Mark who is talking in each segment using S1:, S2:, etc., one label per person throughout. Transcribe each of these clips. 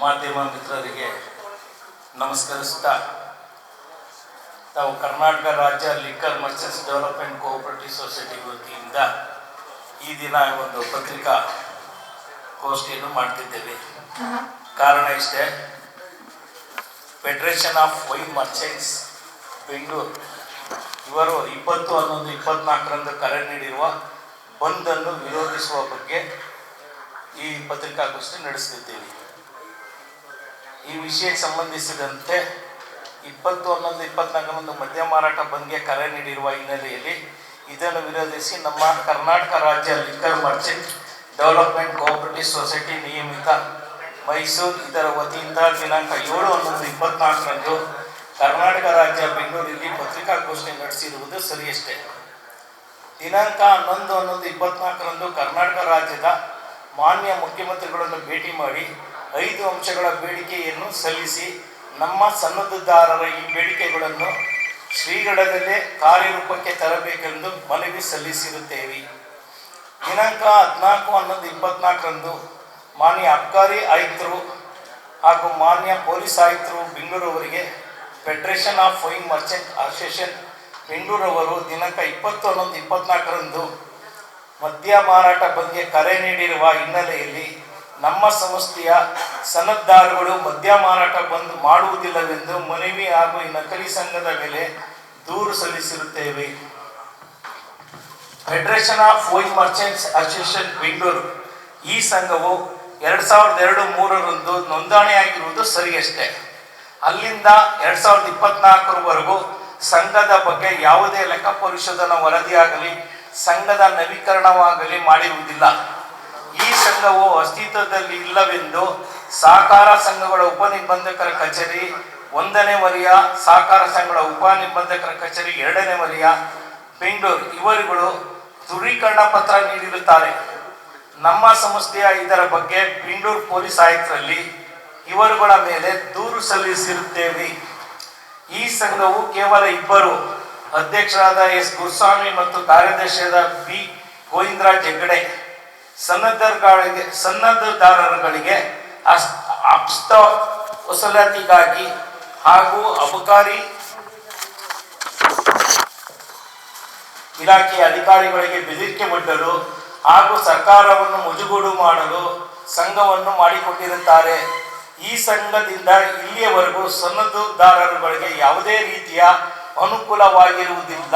S1: ಮಾಧ್ಯಮ ಮಿತ್ರರಿಗೆ ನಮಸ್ಕರಿಸ್ತಾ ತಾವು ಕರ್ನಾಟಕ ರಾಜ್ಯ liquor merchants development cooperative society ವತಿಯಿಂದ ಈ ದಿನ ಒಂದು ಪತ್ರಿಕಾ ಗೋಷ್ಠಿಯನ್ನು ಮಾಡ್ತಿದ್ದೇವೆ. ಕಾರಣ ಇಷ್ಟೇ federation of wine merchants Bengaluru ಇವರು ಇಪ್ಪತ್ತು ಹನ್ನೊಂದು ಇಪ್ಪತ್ನಾಲ್ಕರಂದು ಕರೆ ನೀಡಿರುವ ಬಂದನ್ನು ವಿರೋಧಿಸುವ ಬಗ್ಗೆ ಈ ಪತ್ರಿಕಾಗೋಷ್ಠಿ ನಡೆಸುತ್ತಿದ್ದೇವೆ ಈ ವಿಷಯಕ್ಕೆ ಸಂಬಂಧಿಸಿದಂತೆ ಇಪ್ಪತ್ತು ಹನ್ನೊಂದು ಇಪ್ಪತ್ನಾಲ್ಕರಂದು ಮದ್ಯ ಮಾರಾಟ ಬಂದ್ಗೆ ಕರೆ ನೀಡಿರುವ ಹಿನ್ನೆಲೆಯಲ್ಲಿ ಇದನ್ನು ವಿರೋಧಿಸಿ ನಮ್ಮ ಕರ್ನಾಟಕ ರಾಜ್ಯ liquor merchant development cooperative society ನಿಯಮಿತ ಮೈಸೂರು, ಇದರ ವತಿಯಿಂದ ದಿನಾಂಕ ಏಳು ಹನ್ನೊಂದು, ಇಪ್ಪತ್ನಾಲ್ಕರಂದು ಕರ್ನಾಟಕ ರಾಜ್ಯ ಬೆಂಗಳೂರಲ್ಲಿ ಪತ್ರಿಕಾಗೋಷ್ಠಿ ನಡೆಸಿರುವುದು ಸರಿಯಷ್ಟೇ. ದಿನಾಂಕ ಹನ್ನೊಂದು ಹನ್ನೊಂದು, ಇಪ್ಪತ್ನಾಲ್ಕರಂದು ಕರ್ನಾಟಕ ರಾಜ್ಯದ ಮಾನ್ಯ ಮುಖ್ಯಮಂತ್ರಿಗಳನ್ನು ಭೇಟಿ ಮಾಡಿ ಐದು ಅಂಶಗಳ ಬೇಡಿಕೆಯನ್ನು ಸಲ್ಲಿಸಿ ನಮ್ಮ ಸನ್ನದ್ಧದಾರರ ಈ ಬೇಡಿಕೆಗಳನ್ನು ಶ್ರೀಗಢದಲ್ಲೇ ಕಾರ್ಯರೂಪಕ್ಕೆ ತರಬೇಕೆಂದು ಮನವಿ ಸಲ್ಲಿಸಿರುತ್ತೇವೆ. ದಿನಾಂಕ ಹದಿನಾಲ್ಕು ಹನ್ನೊಂದು ಇಪ್ಪತ್ನಾಲ್ಕರಂದು ಮಾನ್ಯ ಅಬ್ಕಾರಿ ಆಯುಕ್ತರು ಹಾಗೂ ಮಾನ್ಯ ಪೊಲೀಸ್ ಆಯುಕ್ತರು ಬೆಂಗಳೂರವರಿಗೆ federation of fine merchant association ಬೆಂಗಳೂರವರು ದಿನಾಂಕ ಇಪ್ಪತ್ತು ಹನ್ನೊಂದು ಇಪ್ಪತ್ನಾಲ್ಕರಂದು ಮದ್ಯ ಮಾರಾಟ ಬಗ್ಗೆ ಕರೆ ನೀಡಿರುವ ಹಿನ್ನೆಲೆಯಲ್ಲಿ ನಮ್ಮ ಸಂಸ್ಥೆಯ ಸನ್ನದ್ಧಾರಗಳು ಮದ್ಯ ಮಾರಾಟ ಬಂದ್ ಮಾಡುವುದಿಲ್ಲವೆಂದು ಮನವಿ ಹಾಗೂ ಈ ನಕಲಿ ಸಂಘದ ಮೇಲೆ ದೂರು ಸಲ್ಲಿಸಿರುತ್ತೇವೆ. Federation of wine merchants association Bengaluru ಈ ಸಂಘವು ಎರಡು ಸಾವಿರದ ಎರಡು ಮೂರರಂದು ನೋಂದಣಿಯಾಗಿರುವುದು ಸರಿಯಷ್ಟೇ. ಅಲ್ಲಿಂದ ಎರಡು ಸಾವಿರದ ಇಪ್ಪತ್ನಾಲ್ಕರವರೆಗೂ ಸಂಘದ ಬಗ್ಗೆ ಯಾವುದೇ ಲೆಕ್ಕ ಪರಿಶೋಧನಾ ವರದಿಯಾಗಲಿ, ಸಂಘದ ನವೀಕರಣವಾಗಲಿ ಮಾಡಿರುವುದಿಲ್ಲ. ಈ ಸಂಘವು ಅಸ್ತಿತ್ವದಲ್ಲಿ ಇಲ್ಲವೆಂದು ಸಹಕಾರ ಸಂಘಗಳ ಉಪನಿಬಂಧಕರ ಕಚೇರಿ ಒಂದನೇ ವಲಯ, ಸಹಕಾರ ಸಂಘಗಳ ಉಪನಿಬಂಧಕರ ಕಚೇರಿ ಎರಡನೇ ವಲಯ, ಬೆಂಗಳೂರು. ಇವರುಗಳು ದೃಢೀಕರಣ ಪತ್ರ ನೀಡಿರುತ್ತಾರೆ. ನಮ್ಮ ಸಂಸ್ಥೆಯ ಇದರ ಬಗ್ಗೆ ಬೆಂಗಳೂರು ಪೊಲೀಸ್ ಆಯುಕ್ತರಲ್ಲಿ ಇವರುಗಳ ಮೇಲೆ ದೂರು ಸಲ್ಲಿಸಿರುತ್ತೇವೆ. ಈ ಸಂಘವು ಕೇವಲ ಇಬ್ಬರು, ಅಧ್ಯಕ್ಷರಾದ ಎಸ್. ಗುರುಸ್ವಾಮಿ ಮತ್ತು ಕಾರ್ಯದರ್ಶಿಯಾದ ಬಿ. ಗೋವಿಂದರಾಜ್ ಹೆಗ್ಗಡೆ. ಸನ್ನದ್ಧರುಗಳಿಗೆ, ಸನ್ನದ್ಧದಾರರುಗಳಿಗೆ ಅಸ್, ಅಪ್ಸ್ತ ವಸೂಲಾತಿಗಾಗಿ ಹಾಗೂ ಅಬಕಾರಿ ಇಲಾಖೆಯ ಅಧಿಕಾರಿಗಳಿಗೆ ಬೆದರಿಕೆ ಒಡ್ಡಲು ಹಾಗೂ ಸರ್ಕಾರವನ್ನು ಮುಜುಗೂಡು ಮಾಡಲು ಸಂಘವನ್ನು ಮಾಡಿಕೊಂಡಿರುತ್ತಾರೆ ಈ ಸಂಘದಿಂದ ಇಲ್ಲಿಯವರೆಗೂ ಸನ್ನದ್ಧದಾರರುಗಳಿಗೆ ಯಾವುದೇ ರೀತಿಯ ಅನುಕೂಲವಾಗಿರುವುದಿಲ್ಲ.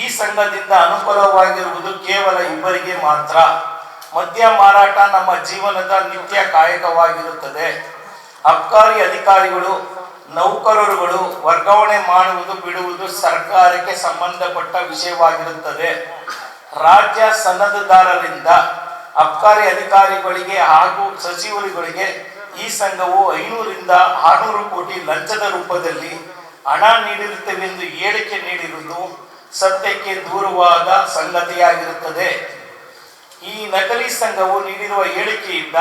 S1: ಈ ಸಂಘದಿಂದ ಅನುಕೂಲವಾಗಿರುವುದು ಕೇವಲ ಇಬ್ಬರಿಗೆ ಮಾತ್ರ. ಮದ್ಯ ಮಾರಾಟ ನಮ್ಮ ಜೀವನದ ನಿತ್ಯ ಕಾಯಕವಾಗಿರುತ್ತದೆ. ಅಬ್ಕಾರಿ ಅಧಿಕಾರಿಗಳು, ನೌಕರರುಗಳು ವರ್ಗಾವಣೆ ಮಾಡುವುದು ಬಿಡುವುದು ಸರ್ಕಾರಕ್ಕೆ ಸಂಬಂಧಪಟ್ಟ ವಿಷಯವಾಗಿರುತ್ತದೆ. ರಾಜ್ಯ ಸನ್ನದ್ಧದಾರರಿಂದ ಅಬ್ಕಾರಿ ಅಧಿಕಾರಿಗಳಿಗೆ ಹಾಗೂ ಸಚಿವರುಗಳಿಗೆ ಈ ಸಂಘವು ಐನೂರಿಂದ ಆರುನೂರು ಕೋಟಿ ಲಂಚದ ರೂಪದಲ್ಲಿ ಹಣ ನೀಡಿರುತ್ತವೆಂದು ಹೇಳಿಕೆ ನೀಡಿರುವುದು ಸತ್ಯಕ್ಕೆ ದೂರವಾದ ಸಂಗತಿಯಾಗಿರುತ್ತದೆ. ಈ ನಕಲಿ ಸಂಘವು ನೀಡಿರುವ ಹೇಳಿಕೆಯಿಂದ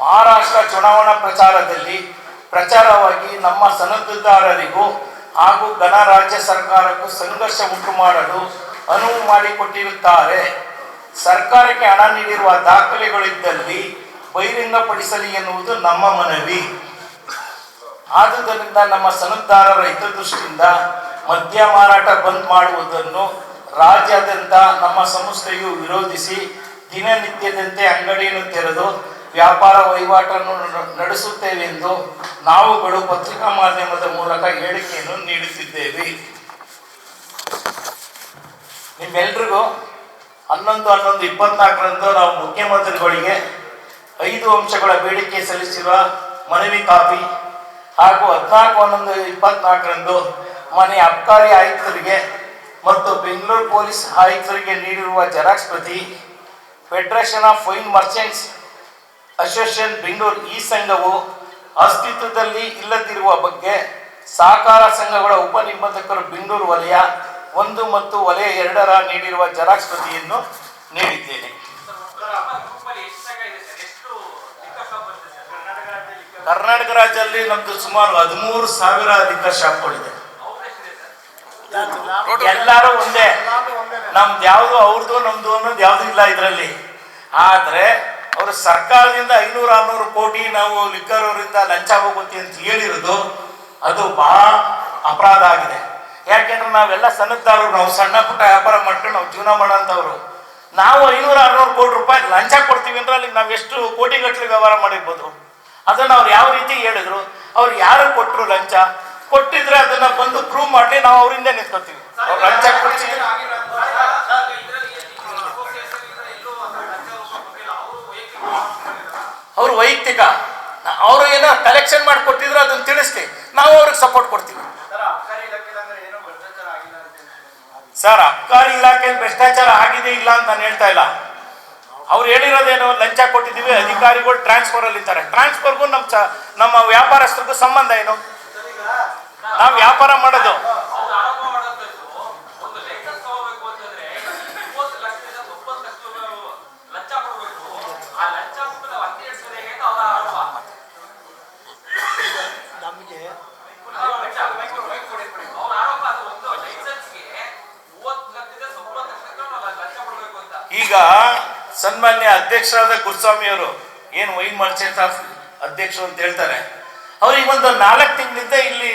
S1: ಮಹಾರಾಷ್ಟ್ರ ಚುನಾವಣಾ ಪ್ರಚಾರದಲ್ಲಿ ಪ್ರಚಾರವಾಗಿ ನಮ್ಮ ಸನ್ನದ್ಧದಾರರಿಗೂ ಹಾಗೂ ಗಣರಾಜ್ಯ ಸರ್ಕಾರಕ್ಕೂ ಸಂಘರ್ಷ ಉಂಟು ಮಾಡಲು ಅನುವು ಮಾಡಿಕೊಟ್ಟಿರುತ್ತಾರೆ. ಸರ್ಕಾರಕ್ಕೆ ಹಣ ನೀಡಿರುವ ದಾಖಲೆಗಳಿದ್ದಲ್ಲಿ ಬಹಿರಂಗಪಡಿಸಲಿ ಎನ್ನುವುದು ನಮ್ಮ ಮನವಿ. ಆದುದರಿಂದ ನಮ್ಮ ಸನ್ನದ್ಧಾರರ ಹಿತದೃಷ್ಟಿಯಿಂದ ಮದ್ಯ ಮಾರಾಟ ಬಂದ್ ಮಾಡುವುದನ್ನು ರಾಜ್ಯಾದ್ಯಂತ ನಮ್ಮ ಸಂಸ್ಥೆಯು ವಿರೋಧಿಸಿ ದಿನನಿತ್ಯದಂತೆ ಅಂಗಡಿಯನ್ನು ತೆರೆದು ವ್ಯಾಪಾರ ವಹಿವಾಟನ್ನು ನಡೆಸುತ್ತೇವೆ ಎಂದು ನಾವುಗಳು ಪತ್ರಿಕಾ ಮಾಧ್ಯಮದ ಮೂಲಕ ಹೇಳಿಕೆಯನ್ನು ನೀಡುತ್ತಿದ್ದೇವೆ. ನಿಮ್ಮೆಲ್ರಿಗೂ ಹನ್ನೊಂದು ಹನ್ನೊಂದು ಇಪ್ಪತ್ನಾಲ್ಕರಂದು ನಾವು ಮುಖ್ಯಮಂತ್ರಿಗಳಿಗೆ ಐದು ಅಂಶಗಳ ಬೇಡಿಕೆ ಸಲ್ಲಿಸಿರುವ ಮನವಿ ಕಾಪಿ ಹಾಗೂ ಹದಿನಾಲ್ಕು ಹನ್ನೊಂದು ಇಪ್ಪತ್ನಾಲ್ಕರಂದು ಮನೆ ಅಬ್ಕಾರಿ ಆಯುಕ್ತರಿಗೆ ಮತ್ತು ಬೆಂಗಳೂರು ಪೊಲೀಸ್ ಆಯುಕ್ತರಿಗೆ ನೀಡಿರುವ ಜೆರಾಕ್ಸ್ ಪ್ರತಿ federation of fine merchants association Bengaluru ಈ ಸಂಘವು ಅಸ್ತಿತ್ವದಲ್ಲಿ ಇಲ್ಲದಿರುವ ಬಗ್ಗೆ ಸಹಕಾರ ಸಂಘಗಳ ಉಪನಿಬಂಧಕರು ಬೆಂಗಳೂರು ವಲಯ ಒಂದು ಮತ್ತು ವಲಯ ಎರಡರ ನೀಡಿರುವ ಜೆರಾಕ್ಸ್ ಪ್ರತಿಯನ್ನು ನೀಡಿದ್ದೇನೆ. ಕರ್ನಾಟಕ ರಾಜ್ಯದಲ್ಲಿ ನಮ್ದು ಸುಮಾರು ಹದಿಮೂರು ಸಾವಿರ ಅಧಿಕ ಶಾಪ್ಗಳಿದೆ ಎಲ್ಲರೂ ಒಂದೇ. ನಮ್ದು ಯಾವುದು ಅವ್ರದ್ದು ನಮ್ದು ಅನ್ನೋದು ಯಾವುದು ಇಲ್ಲ ಇದರಲ್ಲಿ. ಆದ್ರೆ, ಅವರು ಸರ್ಕಾರದಿಂದ ಐನೂರು, ಆರ್ನೂರು ಕೋಟಿ ನಾವು ಲಿಕ್ಕರ್ ಅವರಿಂದ ಲಂಚ ಹೋಗುತ್ತೆ ಅಂತ ಹೇಳಿರೋದು, ಅದು ಬಹಳ ಅಪರಾಧ ಆಗಿದೆ. ಯಾಕೆಂದ್ರೆ ನಾವೆಲ್ಲ ಸಣ್ಣದಾರರು ನಾವು ಸಣ್ಣ ಪುಟ್ಟ ವ್ಯಾಪಾರ ಮಾಡ್ಕೊಂಡು ನಾವು ಜೀವನ ಮಾಡೋಂಥವ್ರು. ನಾವು ಐನೂರು, ಆರ್ನೂರು ಕೋಟಿ ರೂಪಾಯಿ ಲಂಚ ಕೊಡ್ತೀವಿ ಅಂದ್ರೆ ಅಲ್ಲಿ ನಾವು ಎಷ್ಟು ಕೋಟಿ ಗಟ್ಟಲೆ ವ್ಯವಹಾರ ಮಾಡಿರ್ಬೋದು. ಅದನ್ನು ಅವ್ರು ಯಾವ ರೀತಿ ಹೇಳಿದ್ರು? ಅವ್ರು ಯಾರು ಕೊಟ್ಟರು ಲಂಚ? ಕೊಟ್ಟಿದ್ರೆ ಅದನ್ನು ಬಂದು ಪ್ರೂವ್ ಮಾಡಲಿ, ನಾವು ಅವರಿಂದ ನಿಂತ್ಕೋತೀವಿ ಲಂಚ ಅವ್ರು ವೈಯಕ್ತಿಕ. ಅವರು ಏನೋ ಕಲೆಕ್ಷನ್ ಮಾಡಿ ಕೊಟ್ಟಿದ್ರು ಅದನ್ನ ತಿಳಿಸ್ಲಿ. ನಾವು ಅವ್ರಿಗೆ ಸಪೋರ್ಟ್ ಕೊಡ್ತೀವಿ. ಸರ್ ಅಬ್ಕಾರಿ ಇಲಾಖೆಯಲ್ಲಿ ಭ್ರಷ್ಟಾಚಾರ ಆಗಿದೆ ಇಲ್ಲ ಅಂತ ನಾನು ಹೇಳ್ತಾ ಇಲ್ಲ. ಅವ್ರು ಹೇಳಿರೋದೇನೋ, ಲಂಚ ಕೊಟ್ಟಿದ್ದೀವಿ, ಅಧಿಕಾರಿಗಳು ಟ್ರಾನ್ಸ್ಫರ್ ಅಲ್ಲಿ ಇದ್ದಾರೆ. ಟ್ರಾನ್ಸ್ಫರ್ಗೂ ನಮ್ಮ ನಮ್ಮ ವ್ಯಾಪಾರಸ್ಥರಿಗೂ ಸಂಬಂಧ ಏನು? ನಾವು ವ್ಯಾಪಾರ ಮಾಡೋದು
S2: ಅವ್ರು ಆರೋಪ ಮಾಡೋಂಥದ್ದು ಒಂದು ಲೈಸೆನ್ಸ್ ತಗೋಬೇಕು ಅಂತಂದ್ರೆ ಇಪ್ಪತ್ತು ಲಕ್ಷದಿಂದ ತೊಂಬತ್ತು ಲಕ್ಷ ಲಂಚ ಕೊಡಬೇಕು ಆ ಲಂಚ ಕೊಟ್ಟು ನಾವು ಹತ್ತಿ ಹಿಡಿಸೋದೇ ಅಂತ ಅವರ ಆರೋಪ
S3: ನಮಗೆ
S2: ಅವ್ರ ಆರೋಪ ಅದು ಒಂದು ಲೈಸೆನ್ಸ್ಗೆ ಮೂವತ್ತು ಲಕ್ಷದಿಂದ ತೊಂಬತ್ತು ಲಕ್ಷ ನಾವು ಲಂಚ ಕೊಡಬೇಕು ಅಂತ
S1: ಈಗ ಸನ್ಮಾನ್ಯ ಅಧ್ಯಕ್ಷರಾದ ಗುರುಸ್ವಾಮಿ ಅವರು ಏನು ವೈನ್ ಮರ್ಚೆಂಟ್ ಅಧ್ಯಕ್ಷರು ಅಂತ ಹೇಳ್ತಾರೆ. ಅವ್ರಿಗೆ ಒಂದು ನಾಲ್ಕು ತಿಂಗಳಿಂದ ಇಲ್ಲಿ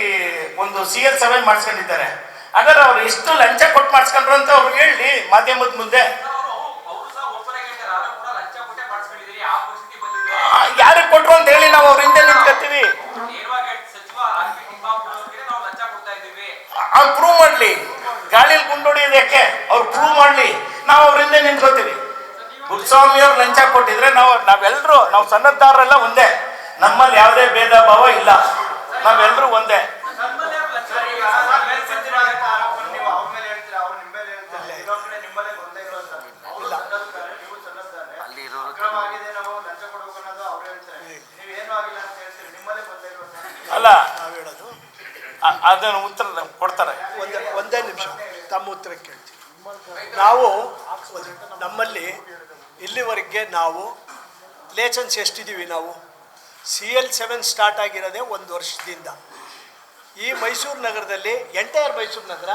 S1: ಒಂದು ಸಿ ಎಲ್ ಸಭೆ ಮಾಡಿಸ್ಕೊಂಡಿದ್ದಾರೆ. ಹಾಗಾದ್ರೆ ಅವ್ರು ಎಷ್ಟು ಲಂಚ ಕೊಟ್ಟು ಮಾಡಿಸ್ಕೊಂಡ್ರು ಅಂತ ಅವ್ರು ಹೇಳಿ ಮಾಧ್ಯಮದ ಮುಂದೆ. ಯಾರಿಗೆ ಕೊಟ್ರು ಅಂತ ಹೇಳಿ ನಾವು ಅವ್ರ ಹಿಂದೆ ನಿಂತ್ಕೊತೀವಿ ಅವ್ರು ಪ್ರೂವ್ ಮಾಡ್ಲಿ. ಗಾಳಿಯಲ್ಲಿ ಗುಂಡೋಡಿಯೋದಕ್ಕೆ ಅವ್ರು ಪ್ರೂವ್ ಮಾಡಲಿ. ನಿಂತ್ಕೋತೀವಿ ಗುರುಸ್ವಾಮಿಯವ್ರು ಲಂಚ ಕೊಟ್ಟಿದ್ರೆ ನಾವು ನಾವೆಲ್ಲರೂ ನಾವು ಸನ್ನದ್ಧಾರರೆಲ್ಲ ಒಂದೇ ನಮ್ಮಲ್ಲಿ ಯಾವುದೇ ಭೇದ ಭಾವ ಇಲ್ಲ ನಾವೆಲ್ಲರೂ ಒಂದೇ
S2: ನಮ್ಮಲ್ಲಿ ಯಾರು ಲಂಚ
S4: ಈಗ ಆಮೇಲೆ ಸಚಿವಾಲಯದ ಆರೋಪನ ನೀವು ಅವ್ರ ಮೇಲೆ ಹೇಳ್ತೀರಾ, ಅವ್ರು ನಿಮ್ಮ ಮೇಲೆ ಹೇಳ್ತಾರೆ. ಇನ್ನೊಂದ್ ಕಡೆ ನಿಮ್ಮಲ್ಲೇ ಗೊಂದಲ ಇರೋದು. ಅವ್ರು ಸಣ್ಣದಿದ್ದಾರೆ, ನೀವು ಸಣ್ಣದಿದ್ದಾರೆ. ಅಕ್ರಮ ಆಗಿದೆ, ನಾವು ಲಂಚ ಕೊಡ್ಬೇಕು ಅನ್ನೋದು ಅವ್ರು ಹೇಳ್ತಾರೆ. ನೀವು ಏನೂ ಆಗಿಲ್ಲ ಅಂತ ಹೇಳ್ತೀರಿ, ನಿಮ್ಮಲ್ಲೇ ಗೊಂದಲ ಇರೋದು.
S1: ಅಲ್ಲ
S3: ನಾವು ಹೇಳೋದು
S1: ಅ- ಅದನ್ನು ಉತ್ತರ ನಮ್ಗೆ ಕೊಡ್ತಾರೆ
S3: ಒಂದೇ ಒಂದೇ ನಿಮಿಷ ತಮ್ಮ ಉತ್ತರ ಕೇಳ್ತೀವಿ ನಾವು ನಮ್ಮಲ್ಲಿ ಇಲ್ಲಿವರೆಗೆ ನಾವು ಲೇಚನ್ಸ್ ಎಷ್ಟಿದ್ದೀವಿ ನಾವು? ಸಿ ಎಲ್ ಸೆವೆನ್ ಸ್ಟಾರ್ಟ್ ಆಗಿರೋದೇ ಒಂದು ವರ್ಷದಿಂದ. ಈ ಮೈಸೂರು ನಗರದಲ್ಲಿ ಎಂಟೈರ್ ಮೈಸೂರು ನಗರ,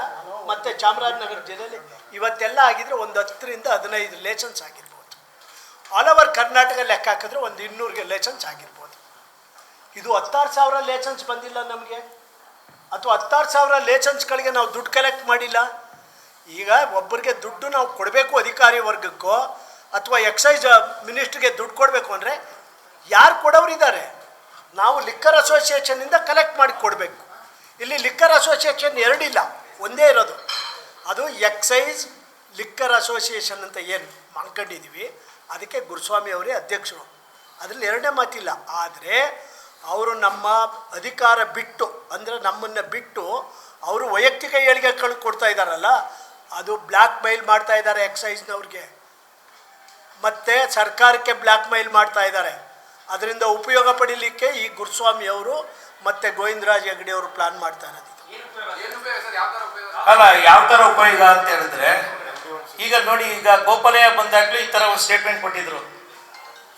S3: ಮತ್ತು ಚಾಮರಾಜನಗರ ಜಿಲ್ಲೆಯಲ್ಲಿ ಇವತ್ತೆಲ್ಲ ಆಗಿದ್ರೆ ಒಂದು ಹತ್ತರಿಂದ ಹದಿನೈದು ಲೇಚನ್ಸ್ ಆಗಿರ್ಬೋದು. ಆಲ್ ಓವರ್ ಕರ್ನಾಟಕ ಲೆಕ್ಕ ಹಾಕಿದ್ರೆ ಒಂದು ಇನ್ನೂರಿಗೆ ಲೇಚನ್ಸ್ ಆಗಿರ್ಬೋದು. ಇದು ಹತ್ತಾರು ಸಾವಿರ ಲೇಚನ್ಸ್ ಬಂದಿಲ್ಲ ನಮಗೆ. ಅಥವಾ ಹತ್ತಾರು ಸಾವಿರ ಲೇಚನ್ಸ್ಗಳಿಗೆ ನಾವು ದುಡ್ಡು ಕಲೆಕ್ಟ್ ಮಾಡಿಲ್ಲ. ಈಗ ಒಬ್ಬರಿಗೆ ದುಡ್ಡು ನಾವು ಕೊಡಬೇಕು ಅಧಿಕಾರಿ ವರ್ಗಕ್ಕೋ ಅಥವಾ ಎಕ್ಸೈಸ್ ಮಿನಿಸ್ಟ್ರಿಗೆ ದುಡ್ಡು ಕೊಡಬೇಕು ಅಂದರೆ ಯಾರು ಕೊಡೋರಿದ್ದಾರೆ ನಾವು ಲಿಕ್ಕರ್ ಅಸೋಸಿಯೇಷನ್ನಿಂದ ಕಲೆಕ್ಟ್ ಮಾಡಿ ಕೊಡಬೇಕು. ಇಲ್ಲಿ ಲಿಕ್ಕರ್ ಅಸೋಸಿಯೇಷನ್ ಎರಡಿಲ್ಲ ಒಂದೇ ಇರೋದು. ಅದು ಎಕ್ಸೈಸ್ ಲಿಕ್ಕರ್ ಅಸೋಸಿಯೇಷನ್ ಅಂತ ಏನು ಮಾಡ್ಕೊಂಡಿದ್ದೀವಿ ಅದಕ್ಕೆ ಗುರುಸ್ವಾಮಿ ಅವರೇ ಅಧ್ಯಕ್ಷರು. ಅದರಲ್ಲಿ ಎರಡನೇ ಮಾತಿಲ್ಲ, ಆದರೆ ಅವರು ನಮ್ಮ ಅಧಿಕಾರ ಬಿಟ್ಟು, ಅಂದರೆ ನಮ್ಮನ್ನು ಬಿಟ್ಟು, ಅವರು ವೈಯಕ್ತಿಕ ಏಳಿಗೆ ಕೊಡ್ತಾ ಇದ್ದಾರಲ್ಲ ಅದು ಬ್ಲ್ಯಾಕ್ ಮೈಲ್ ಮಾಡ್ತಾ ಇದ್ದಾರೆ ಎಕ್ಸೈಸ್ನವ್ರಿಗೆ. ಮತ್ತು ಸರ್ಕಾರಕ್ಕೆ ಬ್ಲ್ಯಾಕ್ ಮೈಲ್ ಮಾಡ್ತಾ ಇದ್ದಾರೆ. ಅದರಿಂದ ಉಪಯೋಗ ಪಡೀಲಿಕ್ಕೆ ಈ ಗುರುಸ್ವಾಮಿ ಅವರು ಮತ್ತು ಗೋವಿಂದರಾಜ್ ಹೆಗ್ಡೆ ಅವರು ಪ್ಲಾನ್ ಮಾಡ್ತಾ ಇರೋದು.
S1: ಅಲ್ಲ, ಯಾವ ಥರ ಉಪಯೋಗ ಅಂತ ಹೇಳಿದ್ರೆ, ಈಗ ನೋಡಿ, ಈಗ ಗೋಪಾಲಯ್ಯ ಬಂದಾಗಲೂ ಈ ಥರ ಒಂದು ಸ್ಟೇಟ್ಮೆಂಟ್ ಕೊಟ್ಟಿದ್ರು.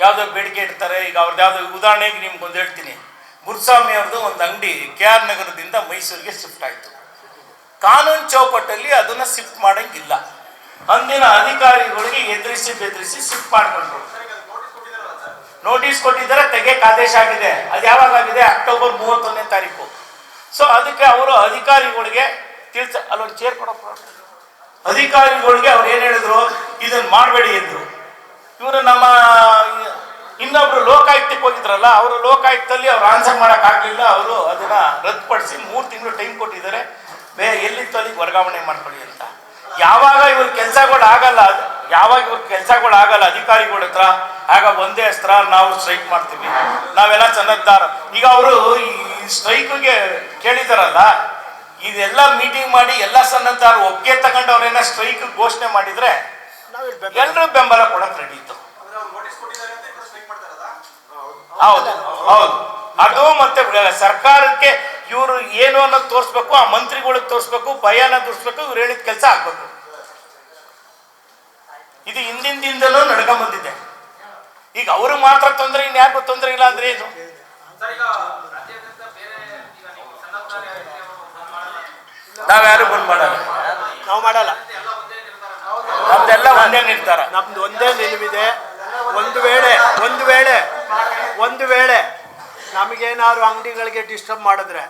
S1: ಯಾವುದೋ ಬೇಡಿಕೆ ಇಡ್ತಾರೆ, ಈಗ ಅವ್ರದ್ದು ಯಾವುದೋ ಉದಾಹರಣೆಗೆ ನಿಮ್ಗೆ ಒಂದು ಹೇಳ್ತೀನಿ. ಗುರುಸ್ವಾಮಿ ಅವ್ರದ್ದು ಒಂದು ಅಂಗಡಿ ಕೆ ಆರ್ ನಗರದಿಂದ ಮೈಸೂರಿಗೆ ಶಿಫ್ಟ್ ಆಯಿತು. ಕಾನೂನು ಚೌಕಟ್ಟಲ್ಲಿ ಅದನ್ನು ಶಿಫ್ಟ್ ಮಾಡೋಂಗಿಲ್ಲ. ಅಂದಿನ ಅಧಿಕಾರಿಗಳಿಗೆ ಎದುರಿಸಿ ಬೆದರಿಸಿ ಶಿಫ್ಟ್ ಮಾಡಿಕೊಂಡ್ರು. ನೋಟಿಸ್ ಕೊಟ್ಟಿದ್ದಾರೆ ತೆಗೆಯಕ್ಕೆ ಆದೇಶ ಆಗಿದೆ. ಅದು ಯಾವಾಗ ಆಗಿದೆ? ಅಕ್ಟೋಬರ್ ಮೂವತ್ತೊಂದನೇ ತಾರೀಕು. ಸೊ ಅದಕ್ಕೆ ಅವರು ಅಧಿಕಾರಿಗಳಿಗೆ ತಿಳಿಸ ಅಲ್ಲೊಂದು ಚೇರ್ ಕೊಡಪ್ಪ ಅಧಿಕಾರಿಗಳಿಗೆ ಅವ್ರು ಏನು ಹೇಳಿದ್ರು? ಇದನ್ನ ಮಾಡಬೇಡಿ ಎಂದ್ರು. ಇವರು ನಮ್ಮ, ಇನ್ನೊಬ್ರು ಲೋಕಾಯುಕ್ತಕ್ಕೆ ಹೋಗಿದ್ರಲ್ಲ, ಅವರು ಲೋಕಾಯುಕ್ತಲ್ಲಿ ಅವ್ರು ಆನ್ಸರ್ ಮಾಡಕ್ ಆಗ್ಲಿಲ್ಲ. ಅವರು ಅದನ್ನ ರದ್ದುಪಡಿಸಿ ಮೂರು ತಿಂಗಳು ಟೈಮ್ ಕೊಟ್ಟಿದ್ದಾರೆ. ಬೇ ಎಲ್ಲಿತ್ತು ಅಲ್ಲಿಗೆ ವರ್ಗಾವಣೆ ಮಾಡ್ಕೊಳ್ಳಿ ಅಂತ. ಯಾವಾಗ ಇವ್ರ ಕೆಲಸಗಳು ಆಗಲ್ಲ ಯಾವಾಗ ಇವ್ರ ಕೆಲಸಗಳು ಆಗಲ್ಲ ಅಧಿಕಾರಿಗಳ ಹತ್ರ ಆಗ ಒಂದೇ ಅಸ್ತ್ರ ನಾವು ಸ್ಟ್ರೈಕ್ ಮಾಡ್ತೀವಿ. ನಾವೆಲ್ಲ ಸನ್ನದ್ಧಾರ ಈಗ ಅವರು ಈ ಸ್ಟ್ರೈಕ್ಗೆ ಕೇಳಿದಾರಲ್ಲ ಇದೆಲ್ಲ ಮೀಟಿಂಗ್ ಮಾಡಿ ಎಲ್ಲ ಸನ್ನದ್ಧಾರ ಒಪ್ಪಿಗೆ ತಗೊಂಡು ಅವ್ರೇನ ಸ್ಟ್ರೈಕ್ ಘೋಷಣೆ ಮಾಡಿದ್ರೆ ಎಲ್ಲರೂ ಬೆಂಬಲ ಕೊಡಕ್ ರೆಡಿ ಇತ್ತು? ಹೌದು. ಹೌದು ಅದು ಮತ್ತೆ ಸರ್ಕಾರಕ್ಕೆ ಇವರು ಏನು ಅನ್ನೋದು ತೋರಿಸ್ಬೇಕು ಆ ಮಂತ್ರಿಗಳಿಗೆ ತೋರಿಸ್ಬೇಕು ಭಯನ ತೋರಿಸ್ಬೇಕು ಇವ್ರು ಹೇಳಿದ ಕೆಲಸ ಆಗ್ಬೇಕು. ಇದು ಹಿಂದಿನ ನಡ್ಕೊಂಡ್ ಬಂದಿದೆ. ಈಗ ಅವರು ಮಾತ್ರ ತೊಂದರೆ ಇನ್ಯಾರಿಗೂ ತೊಂದರೆ ಇಲ್ಲ ಅಂದ್ರೆ ಏನು? ನಾವ್ಯಾರು ಬಂದ್ ಮಾಡಲ್ಲ.
S3: ನಾವು ಮಾಡಲ್ಲ.
S1: ನಮ್ದೆಲ್ಲ ಒಂದೇ ನಿರ್ಧಾರ.
S3: ನಮ್ದು ಒಂದೇ ನಿಲುವಿದೆ. ಒಂದು ವೇಳೆ ಒಂದು ವೇಳೆ ಒಂದು ವೇಳೆ ನಮಗೇನಾದ್ರು ಅಂಗಡಿಗಳಿಗೆ ಡಿಸ್ಟರ್ಬ್ ಮಾಡಿದ್ರೆ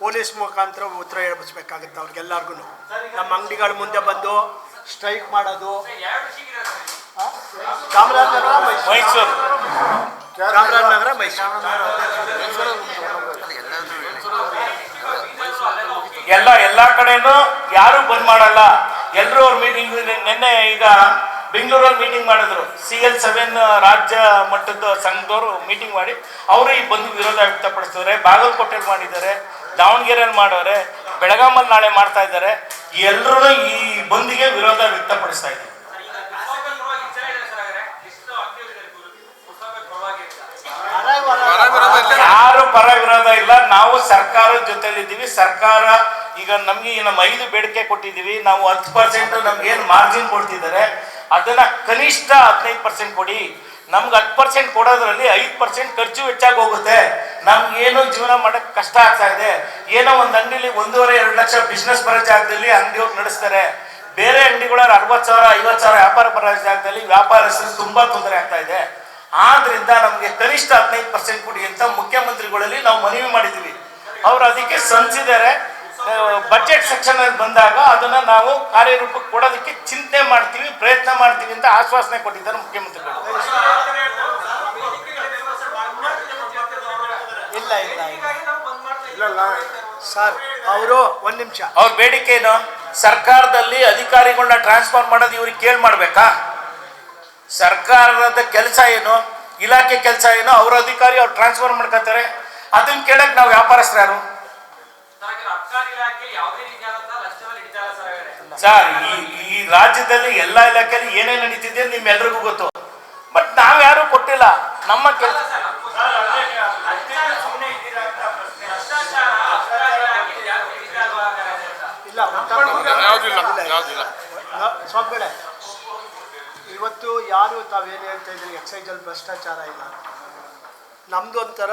S3: ಪೊಲೀಸ್ ಮುಖಾಂತರ ಉತ್ತರ ಹೇಳ್ಬಿಸ್ಬೇಕಾಗುತ್ತೆ ಅವ್ರಿಗೆಲ್ಲರಿಗೂ ನಮ್ಮ ಅಂಗಡಿಗಳ ಮುಂದೆ ಬಂದು ಸ್ಟ್ರೈಕ್ ಮಾಡೋದು. ಚಾಮರಾಜನಗರ ಮೈಸೂರು.
S1: ಮೈಸೂರು.
S3: ಚಾಮರಾಜನಗರ ಮೈಸೂರು.
S1: ಎಲ್ಲ ಎಲ್ಲ ಕಡೆನೂ ಯಾರು ಬಂದ್ ಮಾಡಲ್ಲ. ಎಲ್ಲರೂ ಅವ್ರ ಮೀಟಿಂಗ್ ನಿನ್ನೆ ಈಗ ಬೆಂಗಳೂರಲ್ಲಿ ಮೀಟಿಂಗ್ ಮಾಡಿದ್ರು. ಸಿ ಎಲ್ ಸೆವೆನ್ ರಾಜ್ಯ ಮಟ್ಟದ ಸಂಘದವರು ಮೀಟಿಂಗ್ ಮಾಡಿ ಅವರು ಈ ಬಂದ್ ವಿರೋಧ ವ್ಯಕ್ತಪಡಿಸಿದ್ದಾರೆ ಬಾಗಲಕೋಟೆಯಲ್ಲಿ ಮಾಡಿದ್ದಾರೆ. ದಾವಣಗೆರೆಯಲ್ಲಿ ಮಾಡೋರೆ ಬೆಳಗಾಮಲ್ಲಿ ನಾಳೆ ಮಾಡ್ತಾ ಇದ್ದಾರೆ ಎಲ್ಲರೂ ಈ ಬಂದಿಗೆ ವಿರೋಧ ವ್ಯಕ್ತಪಡಿಸ್ತಾ ಇದ್ದಾರೆ ಯಾರು ಪರ ವಿರೋಧ ಇಲ್ಲ, ನಾವು ಸರ್ಕಾರದ ಜೊತೆಲಿದ್ದೀವಿ ಸರ್ಕಾರ ಈಗ ನಮ್ಗೆ ನಮ್ಮ ಐದು ಬೇಡಿಕೆ ಕೊಟ್ಟಿದ್ದೀವಿ. ನಾವು ಹತ್ತು ಪರ್ಸೆಂಟ್ ನಮ್ಗೆ ಏನು ಮಾರ್ಜಿನ್ ಕೊಡ್ತಿದ್ದಾರೆ. ಅದನ್ನ ಕನಿಷ್ಠ ಹದಿನೈದು ಪರ್ಸೆಂಟ್ ಕೊಡಿ. ನಮ್ಗೆ ಹತ್ತು ಪರ್ಸೆಂಟ್ ಕೊಡೋದ್ರಲ್ಲಿ ಐದು ಪರ್ಸೆಂಟ್ ಖರ್ಚು ಹೆಚ್ಚಾಗಿ ಹೋಗುತ್ತೆ. ನಮ್ಗೆ ಏನು ಜೀವನ ಮಾಡಕ್ ಕಷ್ಟ ಆಗ್ತಾ ಇದೆ. ಏನೋ ಒಂದು ಅಂಗಡಿಲಿ ಒಂದೂವರೆ, ಎರಡು ಲಕ್ಷ ಬಿಸ್ನೆಸ್ ಬರೋ ಜಾಗದಲ್ಲಿ ಅಂಗಡಿಯವ್ರು ನಡೆಸ್ತಾರೆ. ಬೇರೆ ಅಂಗಡಿಗಳವ್ರು ಅರವತ್ತು ಸಾವಿರ, ಐವತ್ತು ಸಾವಿರ ವ್ಯಾಪಾರ ಬರೋ ಜಾಗದಲ್ಲಿ ವ್ಯಾಪಾರಸ್ಥರು ತುಂಬಾ ತೊಂದರೆ ಆಗ್ತಾ ಇದೆ. ಆದ್ರಿಂದ ನಮಗೆ ಕನಿಷ್ಠ ಹದಿನೈದು ಪರ್ಸೆಂಟ್ ಕೊಡಿ ಅಂತ ಮುಖ್ಯಮಂತ್ರಿಗಳಲ್ಲಿ ನಾವು ಮನವಿ ಮಾಡಿದ್ದೀವಿ. ಅವರು ಅದಕ್ಕೆ ಸಂಸಿದ್ದಾರೆ ಬಜೆಟ್ ಸೆಕ್ಷನ್ ಅಲ್ಲಿ ಬಂದಾಗ ಅದನ್ನ ನಾವು ಕಾರ್ಯರೂಪಕ್ಕೆ ಕೊಡೋದಕ್ಕೆ ಚಿಂತೆ ಮಾಡ್ತೀವಿ ಪ್ರಯತ್ನ ಮಾಡ್ತೀವಿ ಅಂತ ಆಶ್ವಾಸನೆ ಕೊಟ್ಟಿದ್ದಾರೆ ಮುಖ್ಯಮಂತ್ರಿಗಳು.
S3: ಇಲ್ಲ ಇಲ್ಲ ಇಲ್ಲ. ಸರ್ ಅವರು ಒಂದು ನಿಮಿಷ.
S1: ಅವ್ರ ಬೇಡಿಕೆ ಏನು? ಸರ್ಕಾರದಲ್ಲಿ ಅಧಿಕಾರಿಗಳನ್ನ ಟ್ರಾನ್ಸ್ಫರ್ ಮಾಡೋದು ಇವ್ರಿಗೆ ಕೇಳಿ ಮಾಡ್ಬೇಕಾ? ಸರ್ಕಾರದ ಕೆಲಸ ಏನು? ಇಲಾಖೆ ಕೆಲಸ ಏನು? ಅವ್ರ ಅಧಿಕಾರಿ ಅವ್ರು ಟ್ರಾನ್ಸ್ಫರ್ ಮಾಡ್ಕೋತಾರೆ ಅದನ್ನ ಕೇಳಕ್ ನಾವು ವ್ಯಾಪಾರಸ್ಥರು ಯಾರು
S2: ಸರ್ ಹಾಗಾದ್ರೆ ಅಬ್ಕಾರಿ ಇಲಾಖೆ ಯಾವುದೇ ರೀತಿಯಾದಂತಹ ಲಂಚದಲ್ಲಿ ಹಿಡಿತಾ ಇಲ್ಲ ಸರ್
S1: ಈ ಈ ರಾಜ್ಯದಲ್ಲಿ ಎಲ್ಲ ಇಲಾಖೆಯಲ್ಲಿ ಏನೇ ನಡೀತಿದೆ ನಿಮ್ಮೆಲ್ರಿಗೂ ಗೊತ್ತು. ಬಟ್ ನಾವ್ಯಾರು ಕೊಟ್ಟಿಲ್ಲ. ನಮ್ಮ ಕೆಲಸ
S3: ಸ್ವಾಮಿಗಳೇ ಇವತ್ತು ಯಾರು ತಾವೇನು ಹೇಳ್ತಾ ಇದ್ದೀರಿ ಎಕ್ಸೈಜಲ್ಲಿ ಭ್ರಷ್ಟಾಚಾರ ಇಲ್ಲ. ನಮ್ದು ಒಂಥರ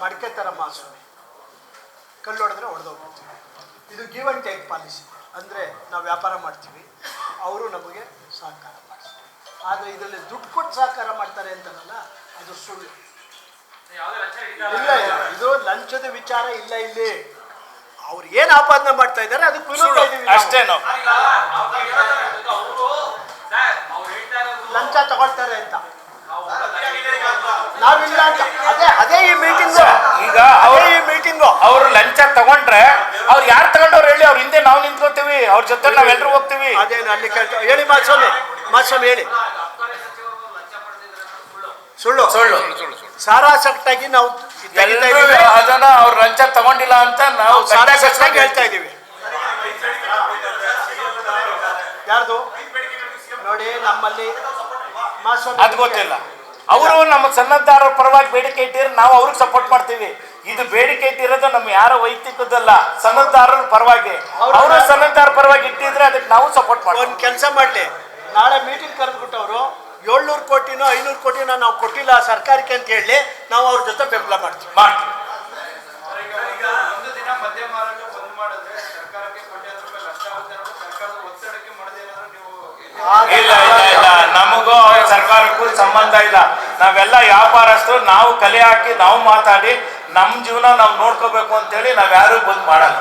S3: ಮಡಕೆ ಥರ ಮಾಸು ಕಲ್ಲು ಹೊಡೆದ್ರೆ ಹೊಡೆದೋಗ್ಬಿಡ್ತೀವಿ. ಗಿವ್ ಆ್ಯಂಡ್ ಟೇಕ್ ಪಾಲಿಸಿ ಅಂದರೆ ನಾವು ವ್ಯಾಪಾರ ಮಾಡ್ತೀವಿ ಅವರು ನಮಗೆ ಸಹಕಾರ ಮಾಡ್ತಾರೆ ಆದರೆ ಇದರಲ್ಲಿ ದುಡ್ಡು ಕೊಟ್ಟು ಸಹಕಾರ ಮಾಡ್ತಾರೆ ಅಂತಾರಲ್ಲ ಅದು ಸುಳ್ಳು. ಇಲ್ಲ. ಇಲ್ಲ ಇದು ಲಂಚದ ವಿಚಾರ ಇಲ್ಲ ಇಲ್ಲಿ. ಅವ್ರು ಏನು ಆಪಾದನೆ ಮಾಡ್ತಾ ಇದ್ದಾರೆ ಅದಕ್ಕೆ
S1: ಅಷ್ಟೇ ನಾವು.
S3: ಲಂಚ ತಗೊಳ್ತಾರೆ ಅಂತ. ನಾವಿಲ್ಲ ಅಂತ. ಅದೇ ಅದೇ ಈ ಮೀಟಿಂಗ್
S1: ಈಗ ಅವ್ರು
S3: ಈ ಮೀಟಿಂಗು
S1: ಅವರು ಲಂಚ ತಗೊಂಡ್ರೆ ಅವ್ರು ಯಾರು ತಗೊಂಡವ್ರು ಹೇಳಿ ಅವ್ರ ಹಿಂದೆ ನಾವು ನಿಂತ್ಕೋತೀವಿ ಅವ್ರ ಜೊತೆ ನಾವೆಲ್ಲರೂ ಹೋಗ್ತೀವಿ.
S3: ಅದೇ ಅಲ್ಲಿ ಕೇಳ್ತೀವಿ ಹೇಳಿ ಮಾಸ್ವಾಮಿ ಮಾಸ್ವಾಮಿ ಹೇಳಿ.
S2: ಸುಳ್ಳು.
S1: ಸುಳ್ಳು.
S5: ಸುಳ್ಳು ಸುಳ್ಳು
S3: ನಾವು
S1: ಅದನ್ನ ಅವ್ರ ಲಂಚ ತಗೊಂಡಿಲ್ಲ ಅಂತ ನಾವು ಸಾರಾಸಕ್ಟಾಗಿ
S3: ಹೇಳ್ತಾ ಇದೀವಿ ಯಾರ್ದು? ನೋಡಿ ನಮ್ಮಲ್ಲಿ ಮಾಸ್ವಾಮಿ
S1: ಅದು ಗೊತ್ತಿಲ್ಲ. ಅವರು ನಮ್ಮ ಸನ್ನದ್ಧಾರರ ಪರವಾಗಿ ಬೇಡಿಕೆ ಇಟ್ಟಿದ್ರೆ ನಾವು ಅವ್ರಿಗೆ ಸಪೋರ್ಟ್ ಮಾಡ್ತೀವಿ. ಇದು ಬೇಡಿಕೆ ಇಟ್ಟಿರೋದು ನಮ್ಮ ಯಾರ ವೈಯಕ್ತಿಕದಲ್ಲ ಸನ್ನದ್ಧಾರರ ಪರವಾಗಿ. ಅವರು ಸನ್ನದ್ಧಾರ ಪರವಾಗಿ ಇಟ್ಟಿದ್ರೆ ಅದಕ್ಕೆ ನಾವು ಸಪೋರ್ಟ್ ಮಾಡ್ತೀವಿ.
S3: ಒಂದು ಕೆಲಸ ಮಾಡಲಿ. ನಾಳೆ ಮೀಟಿಂಗ್ ಕರೆದ್ಬಿಟ್ಟವರು ಏಳ್ನೂರು ಕೋಟಿನೋ ಐನೂರು ಕೋಟಿನೋ ನಾವು ಕೊಟ್ಟಿಲ್ಲ ಸರ್ಕಾರಕ್ಕೆ ಅಂತ ಹೇಳಿ ನಾವು ಅವ್ರ ಜೊತೆ ಬೆಂಬಲ ಮಾಡ್ತೀವಿ.
S1: ಮಾಡ್ತೀವಿ.
S4: ಇಲ್ಲಿ
S1: ಇಲ್ಲ ಇಲ್ಲ. ನಮಗೂ ಅವ್ರ ಸರ್ಕಾರಕ್ಕೂ ಸಂಬಂಧ ಇಲ್ಲ. ನಾವೆಲ್ಲ ವ್ಯಾಪಾರಸ್ಥರು ನಾವು ಕಲೆ ಹಾಕಿ ನಾವು ಮಾತಾಡಿ ನಮ್ಮ ಜೀವನ ನಾವು ನೋಡ್ಕೋಬೇಕು ಅಂತೇಳಿ ನಾವು ಯಾರು ಬಂದ್ ಮಾಡಲ್ಲ.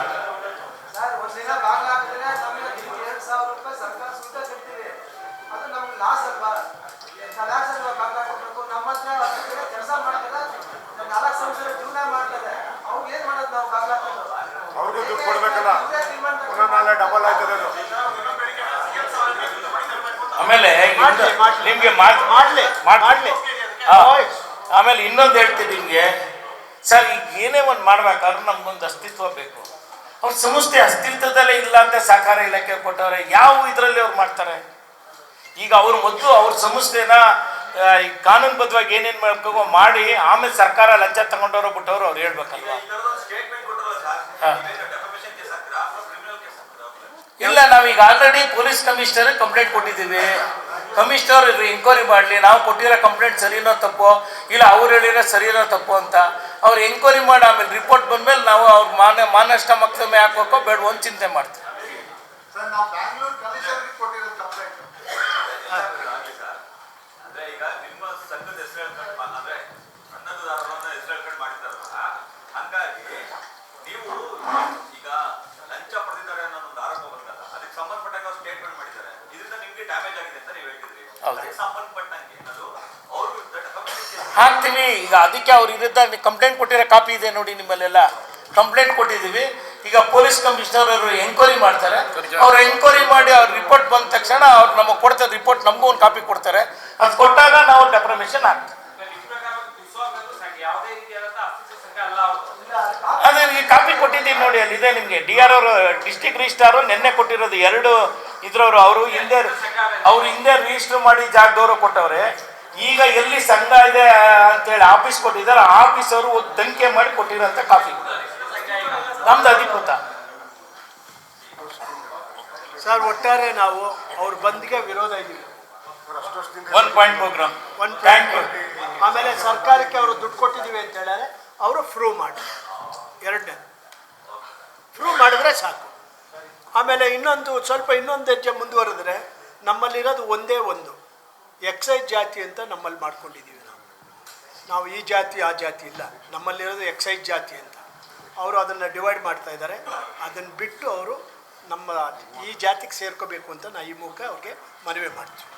S5: ಅವ್ರಿಗೂ ದುಡ್ಡು ಕೊಡ್ಬೇಕಲ್ಲ.
S6: ಇವ್ರೇ
S5: ಪುನಃ ನಾಳೆ ಡಬಲ್ ಆಯ್ತದೆ
S1: ಆಮೇಲೆ. ನಿಮ್ಗೆ ಮಾಡ್-
S3: ಮಾಡ್ಲಿ
S1: ಮಾಡ್ಲಿ. ಆಮೇಲೆ ಇನ್ನೊಂದು ಹೇಳ್ತೀನಿ ನಿಮ್ಗೆ ಸರ್ ಈಗ ಏನೇ ಒಂದು ಮಾಡ್ಬೇಕಾದ್ರೂ ನಮ್ಗೊಂದು ಅಸ್ತಿತ್ವ ಬೇಕು ಅವ್ರ ಸಂಸ್ಥೆ ಅಸ್ತಿತ್ವದಲ್ಲೇ ಇಲ್ಲ ಅಂತ ಸಹಕಾರ ಇಲಾಖೆ ಕೊಟ್ಟವ್ರೆ ಯಾವ ಇದರಲ್ಲಿ ಅವ್ರು ಮಾಡ್ತಾರೆ ಈಗ ಅವ್ರ ಮೊದಲು ಅವ್ರ ಸಂಸ್ಥೆನ ಕಾನೂನುಬದ್ಧವಾಗಿ ಏನೇನು ಮಾಡ್ಬೇಕು ಮಾಡಿ ಆಮೇಲೆ ಸರ್ಕಾರ ಲಂಚ ತಗೊಂಡವ್ರು ಬಿಟ್ಟವ್ರು ಅವ್ರು ಹೇಳ್ಬೇಕಲ್ವಾ ಹಾ. ಇಲ್ಲ ನಾವೀಗ ಆಲ್ರೆಡಿ ಪೊಲೀಸ್ ಕಮಿಷನರ್ ಕಂಪ್ಲೇಂಟ್ ಕೊಟ್ಟಿದ್ದೀವಿ. ಕಮಿಷನರ್ ಎಂಕ್ವೈರಿ ಮಾಡಲಿ. ನಾವು ಕೊಟ್ಟಿರೋ ಕಂಪ್ಲೇಂಟ್ ಸರಿನೋ ತಪ್ಪೋ ಇಲ್ಲ ಅವ್ರು ಹೇಳಿರೋ ಸರಿನೋ ತಪ್ಪೋ ಅಂತ ಅವ್ರು ಎಂಕ್ವೈರಿ ಮಾಡಿ ಆಮೇಲೆ ರಿಪೋರ್ಟ್ ಬಂದ್ಮೇಲೆ ನಾವು ಅವ್ರ ಮಾನ ಮಾನಷ್ಟ ಮಕ್ಕಳಮೆ ಹಾಕೋಕೋ ಬೇಡ ಒಂದು ಚಿಂತೆ ಮಾಡ್ತೀವಿ.
S5: ಸರ್ ನಾವು ಬ್ಯಾಂಗ್ಳೂರ್ ಕಮಿಷನರ್ಗೆ ಕೊಟ್ಟಿರೋದು ಕಂಪ್ಲೇಂಟ್
S7: ಅಂದ್ರೆ ಈಗ ನಿಮ್ಮ ನಿಮ್ಮ ಸಂಘದ ಹೆಸರು ಹೇಳ್ಕೊಂಡು ಅಂದ್ರೆ ಅನ್ನದಾರರನ್ನ ಹೆಸರು ಹೇಳ್ಕೊಂಡು ಮಾಡಿದಾರಲ್ಲ ಹಂಗಾಗಿ ನೀವು ಈಗ ಲಂಚ ಪಡೆದಿದ್ದಾರೆ ಅನ್ನೋ ಒಂದು ಆರೋಪ ಬಂದಾಗ ಅದಕ್ಕೆ ಸಂಬಂಧಪಟ್ಟಾಗ ಸ್ಟೇಟ್ಮೆಂಟ್ ಮಾಡಿದ್ದಾರೆ ಇದರಿಂದ ನಿಮ್ಗೆ ಡ್ಯಾಮೇಜ್ ಆಗಿದೆ ಅಂತ ನೀವು ಹೇಳ್ತಿದ್ರಿ
S1: ಹೌದು.
S7: ಅದಕ್ಕೆ ಸಂಬಂಧಪಟ್ಟಂಗೆ ಅದು ಅವ್ರು ಕಮ್ಯುನಿಟಿ
S1: ಹಾಕ್ತೀವಿ ಈಗ ಅದಕ್ಕೆ ಅವ್ರ ವಿರುದ್ಧ ಕಂಪ್ಲೇಂಟ್ ಕೊಟ್ಟಿರೋ ಕಾಪಿ ಇದೆ ನೋಡಿ ನಿಮ್ಮಲ್ಲೆಲ್ಲ. ಕಂಪ್ಲೇಂಟ್ ಕೊಟ್ಟಿದ್ದೀವಿ. ಈಗ ಪೊಲೀಸ್ ಕಮಿಷನರ್ ಅವರು ಎಂಕ್ವೈರಿ ಮಾಡ್ತಾರೆ. ಅವ್ರು ಎಂಕ್ವೈರಿ ಮಾಡಿ ಅವ್ರ ರಿಪೋರ್ಟ್ ಬಂದ ತಕ್ಷಣ ಅವ್ರು ನಮಗೆ ಕೊಡ್ತಾರೆ. ರಿಪೋರ್ಟ್ ನಮಗೂ ಒಂದು ಕಾಪಿ ಕೊಡ್ತಾರೆ. ಅದು ಕೊಟ್ಟಾಗ ನಾವು ಡೆಪ್ರಮೇಷನ್
S2: ಅವರು
S1: ಅದೇ ಈ ಕಾಪಿ ಕೊಟ್ಟಿದ್ದೀನಿ ನೋಡಿ ಅಲ್ಲಿ ಇದೆ ನಿಮಗೆ. ಡಿ ಆರ್ ಅವರು ಡಿಸ್ಟಿಕ್ ರಿಜಿಸ್ಟ್ರಾರು ನಿನ್ನೆ ಕೊಟ್ಟಿರೋದು ಎರಡು ಇದ್ರವರು. ಅವರು ಹಿಂದೆ ಅವ್ರು ಹಿಂದೆ ರಿಜಿಸ್ಟರ್ ಮಾಡಿ ಜಾಗದವರು ಕೊಟ್ಟವ್ರೆ. ಈಗ ಎಲ್ಲಿ ಸಂಘ ಇದೆ ಅಂತೇಳಿ ಆಫೀಸ್ ಕೊಟ್ಟಿದ್ದಾರೆ ಆಫೀಸ್ ಅವರು ದಂಕೆ ಮಾಡಿ ಕೊಟ್ಟಿರೋಂಥ ಕಾಫಿ. ನಮ್ದು ಅಧಿಕೃತ.
S3: ಸರ್ ಒಟ್ಟಾರೆ ನಾವು ಅವ್ರ ಬಂದ್ಗೆ ವಿರೋಧ
S5: ಇದೀವಿ.
S1: One point program
S3: one
S1: point
S3: ಆಮೇಲೆ ಸರ್ಕಾರಕ್ಕೆ ಅವರು ದುಡ್ಡು ಕೊಟ್ಟಿದ್ದೀವಿ ಅಂತ ಹೇಳಿದ್ರೆ ಅವರು ಪ್ರೂವ್ ಮಾಡಿ ಎರಡನೇ. ಪ್ರೂವ್ ಮಾಡಿದ್ರೆ ಸಾಕು. ಆಮೇಲೆ ಇನ್ನೊಂದು ಸ್ವಲ್ಪ ಇನ್ನೊಂದು ಹೆಜ್ಜೆ ಮುಂದುವರೆದ್ರೆ ನಮ್ಮಲ್ಲಿರೋದು ಒಂದೇ ಒಂದು. ಎಕ್ಸೈಸ್ ಜಾತಿ ಅಂತ ನಮ್ಮಲ್ಲಿ ಮಾಡ್ಕೊಂಡಿದ್ದೀವಿ ನಾವು. ನಾವು ಈ ಜಾತಿ, ಆ ಜಾತಿ ಇಲ್ಲ. ನಮ್ಮಲ್ಲಿರೋದು ಎಕ್ಸೈಜ್ ಜಾತಿ ಅಂತ. ಅವರು ಅದನ್ನು ಡಿವೈಡ್ ಮಾಡ್ತಾ ಇದ್ದಾರೆ. ಅದನ್ನು ಬಿಟ್ಟು ಅವರು ನಮ್ಮ ಈ ಜಾತಿಗೆ ಸೇರ್ಕೋಬೇಕು ಅಂತ ನಾ ಈ ಮೂಲಕ ಅವ್ರಿಗೆ ಮನವಿ ಮಾಡ್ತೀವಿ.